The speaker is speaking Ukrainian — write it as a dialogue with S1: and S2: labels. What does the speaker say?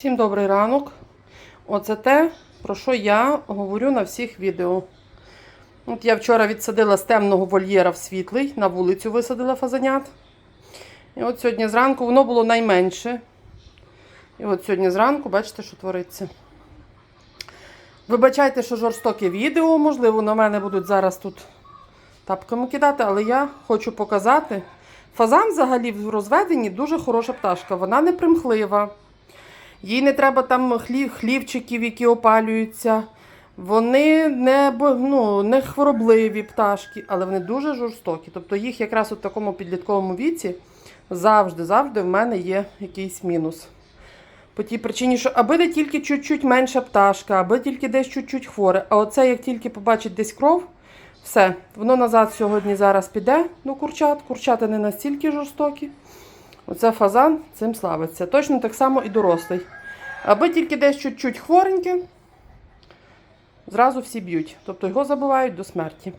S1: Всім добрий ранок. Оце те, про що я говорю на всіх відео. От я вчора відсадила з темного вольєра в світлий, на вулицю висадила фазанят. І от сьогодні зранку воно було найменше. І от сьогодні зранку, бачите, що твориться. Вибачайте, що жорстоке відео, можливо, на мене будуть зараз тут тапками кидати, але я хочу показати. Фазан взагалі в розведенні дуже хороша пташка. Вона не примхлива. Їй не треба там хлів, хлівчиків, які опалюються. Вони не, ну, не хворобливі пташки, але вони дуже жорстокі. Тобто їх якраз у такому підлітковому віці завжди, завжди в мене є якийсь мінус. По тій причині, що аби не тільки чуть-чуть менша пташка, аби тільки десь чуть-чуть хворе. А оце як тільки побачить десь кров, все, воно назад сьогодні зараз піде до курчат. Курчата не настільки жорстокі. Оце фазан цим славиться. Точно так само і дорослий. Аби тільки десь чуть-чуть хвореньке, зразу всі б'ють. Тобто його забувають до смерті.